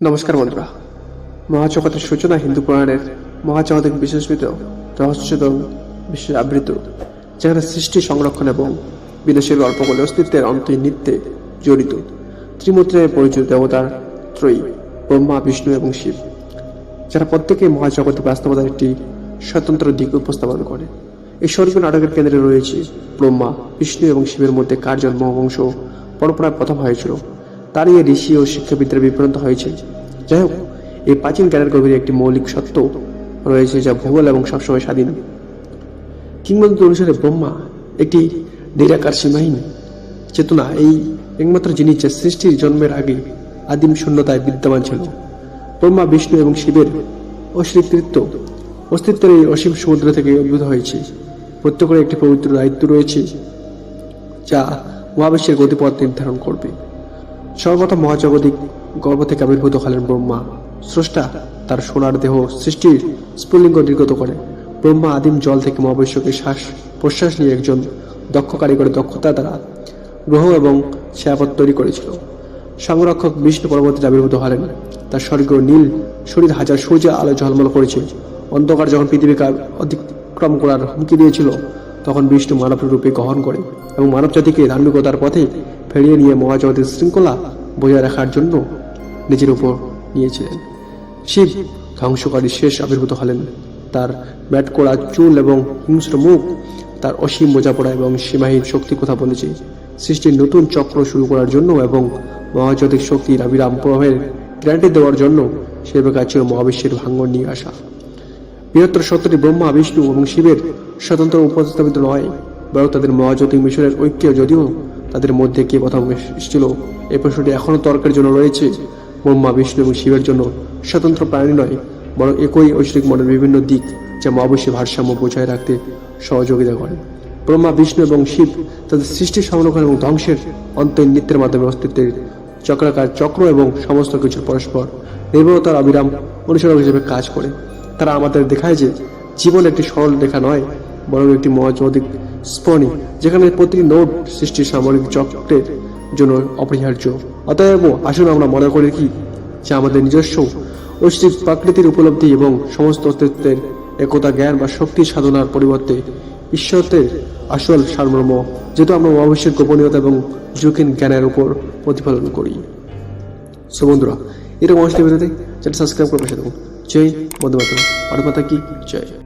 নমস্কার বন্ধুরা। মহাজগতের সূচনা হিন্দু পুরাণের মহাজগতিক বিশেষিত রহস্যদম বিশ্বে আবৃত, যেখানে সৃষ্টি, সংরক্ষণ এবং বিদেশের গল্পগুলি অস্তিত্বের অন্তর্নিত্যে জড়িত। ত্রিমূর্তির পরিচিত দেবতার ত্রয়ী ব্রহ্মা, বিষ্ণু এবং শিব, যারা প্রত্যেকেই মহাজগতের বাস্তবতার একটি স্বতন্ত্র দিক উপস্থাপন করে। এই স্বর্গীয় নাটকের কেন্দ্রে রয়েছে ব্রহ্মা, বিষ্ণু এবং শিবের মধ্যে কার বংশ পরম্পরায় প্রথম হয়েছিল? তারই ঋষি ও শিক্ষাবিদরা বিভ্রান্ত হয়েছে। যাই হোক, এই প্রাচীন জ্ঞানের গভীরে একটি মৌলিক সত্য রয়েছে যা ভূগোল এবং সবসময় স্বাধীন। কিংবদন্তি অনুসারে ব্রহ্মা একটি নিরাকার সীমাহীন চেতনা, এই একমাত্র জিনিস যা সৃষ্টির জন্মের আগে আদিম শূন্যতায় বিদ্যমান ছিল। ব্রহ্মা, বিষ্ণু এবং শিবের অস্বীকৃত অস্তিত্বের এই অসীম সমুদ্র থেকে উদ্ভূত হয়েছে। প্রত্যেকের একটি পবিত্র দায়িত্ব রয়েছে, যা মহাবিশ্বের গতিপথ নির্ধারণ করবে। সর্বপ্রথম মহাজাগতিক গর্ভ থেকে আবির্ভূত হলেন ব্রহ্মা। স্রষ্টা তার সোনার দেহ সৃষ্টির স্ফুলিঙ্গ নির্গত করে। ব্রহ্মা আদিম জল থেকে মহাবিশ্বকে শ্বাস প্রশ্বাস নিয়ে একজন দক্ষ কারিগরের দক্ষতা দ্বারা গ্রহ এবং ছায়াপথ তৈরি করেছিল। সংরক্ষক বিষ্ণু পরবর্তীতে আবির্ভূত হলেন। তার স্বর্গীয় নীল শরীর হাজার সূর্যের আলো ঝলমল করেছে। অন্ধকার যখন পৃথিবীকে অতিক্রম করার হুমকি দিয়েছিল, তখন বিষ্ণু মানব রূপে গ্রহণ করে এবং মানব জাতিকে ধার্মিকতার পথে ফেরিয়ে নিয়ে মহাজগতের শৃঙ্খলা বজায় রাখার জন্য নিজের উপর নিয়েছিলেন। শিব ধ্বংসকারী শেষ আবির্ভূত হলেন। তার ব্যাট করা চুল এবং হিংস্র মুখ, তার অসীম বোঝাপড়া এবং সীমাহীন শক্তি কথা বলেছে। সৃষ্টির নতুন চক্র শুরু করার জন্য এবং মহাজাতিক শক্তির আবিরাম প্রভাবের গ্যারান্টি দেওয়ার জন্য শিবের ছিল মহাবিশ্বের ভাঙ্গন নিয়ে আসা। বৃহত্তর সত্যটি ব্রহ্মা, বিষ্ণু এবং শিবের স্বতন্ত্র উপস্থাপিত নয়, বরং তাদের মহাজ্যোতিক মিশনের ঐক্য যদিও তাদের মধ্যে কে প্রথম এসেছিল? এই প্রশ্নটি এখনও তর্কের জন্য রয়েছে। ব্রহ্মা, বিষ্ণু এবং শিবের জন্য স্বতন্ত্র প্রাণী নয়, বরং একই ঐশ্বরিক মনের বিভিন্ন দিক যা মহাবিশ্বের ভারসাম্য বজায় রাখতে সহযোগিতা করে ব্রহ্মা, বিষ্ণু এবং শিব তাদের সৃষ্টি, সংরক্ষণ এবং ধ্বংসের অন্তর নৃত্যের মাধ্যমে অস্তিত্বের চক্রাকার চক্র এবং সমস্ত কিছু পরস্পর নির্ভরতার অবিরাম অনুসরণ হিসেবে কাজ করে। তারা আমাদের দেখায় যে জীবন একটি সরল রেখা নয় বরং একটি মহাজগতিক স্পনি যেখানে প্রতিটি নোট সৃষ্টির সামরিক চক্রের জন্য অপরিহার্য। অতএব আসুন আমরা মনে করি কি, যে আমাদের নিজস্ব ঐশ্বিক প্রাকৃতির উপলব্ধি এবং সমস্ত অস্তিত্বের একতা, জ্ঞান বা শক্তি সাধনার পরিবর্তে ঈশ্বরের আসল সারমর্ম, যেহেতু আমরা মহাবিশ্বের গোপনীয়তা এবং ঝুঁকিন জ্ঞানের উপর প্রতিফলন করি। সো বন্ধুরা এরকম চ্যানেল সাবস্ক্রাইব করে বসে থাকুন। জয় বন্ধু মাতা ভারত কি? জয়।